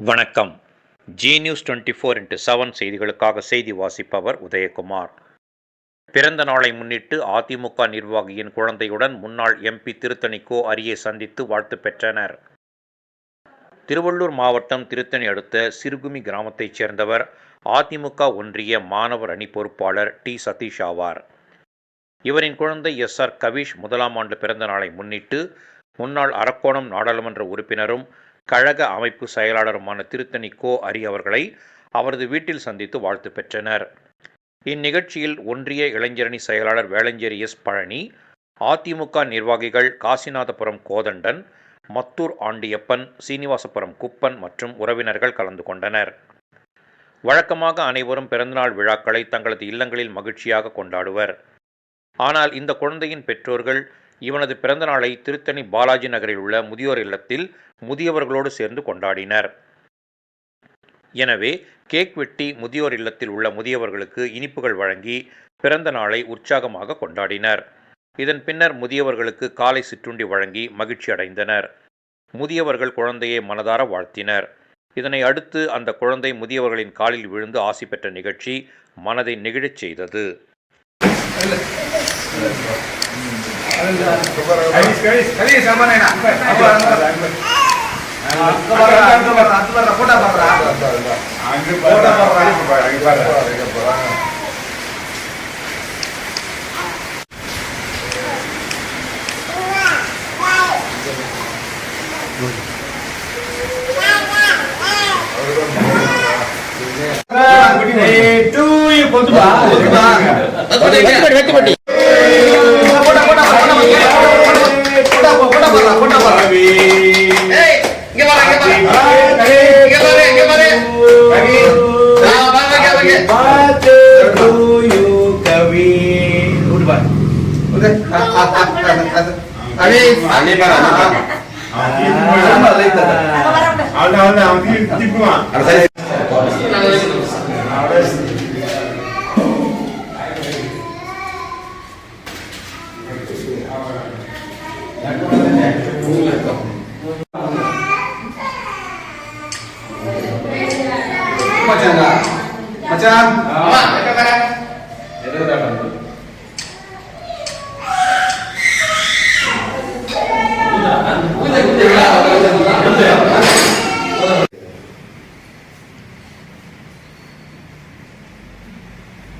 வணக்கம். Zee news twenty four into seven செய்திகளுக்காக செய்தி வாசிப்பவர் உதயகுமார். பிறந்த நாளை முன்னிட்டு அதிமுக நிர்வாகியின் குழந்தையுடன் முன்னாள் எம்பி திருத்தணி கோ அரியை சந்தித்து வாழ்த்து பெற்றனர். திருவள்ளூர் மாவட்டம் திருத்தணி அடுத்த சிறுகுமி கிராமத்தைச் சேர்ந்தவர் அதிமுக ஒன்றிய மாணவர் அணி பொறுப்பாளர் டி. சதீஷ் ஆவார். இவரின் குழந்தை எஸ். ஆர். கவிஷ் முதலாம் ஆண்டு பிறந்த நாளை முன்னிட்டு முன்னாள் அரக்கோணம் நாடாளுமன்ற உறுப்பினரும் கழக அமைப்பு செயலாளருமான திருத்தணி கோ அரி அவர்களை அவரது வீட்டில் சந்தித்து வாழ்த்து பெற்றனர். இந்நிகழ்ச்சியில் ஒன்றிய இளைஞரணி செயலாளர் வேளஞ்சேரி எஸ் பழனி அதிமுக நிர்வாகிகள் காசிநாதபுரம் கோதண்டன் மத்தூர் ஆண்டியப்பன் சீனிவாசபுரம் குப்பன் மற்றும் உறவினர்கள் கலந்து கொண்டனர். வழக்கமாக அனைவரும் பிறந்தநாள் விழாக்களை தங்களது இல்லங்களில் மகிழ்ச்சியாக கொண்டாடுவர். ஆனால் இந்த குழந்தையின் பெற்றோர்கள் இவனது பிறந்தநாளை திருத்தணி பாலாஜி நகரில் உள்ள முதியோர் இல்லத்தில் முதியவர்களோடு சேர்ந்து கொண்டாடினர். எனவே கேக் வெட்டி முதியோர் இல்லத்தில் உள்ள முதியவர்களுக்கு இனிப்புகள் வழங்கி பிறந்த நாளை உற்சாகமாக கொண்டாடினர். இதன் பின்னர் முதியவர்களுக்கு காலை சிற்றுண்டி வழங்கி மகிழ்ச்சி அடைந்தனர். முதியவர்கள் குழந்தையை மனதார வாழ்த்தினர். இதனை அடுத்து அந்த குழந்தை முதியவர்களின் காலில் விழுந்து ஆசி பெற்ற நிகழ்ச்சி மனதை நெகிழச் செய்தது. Aku tidak ingin అవి అన్ని అవునా అవునా అవును Macam tak? Macam? Mak.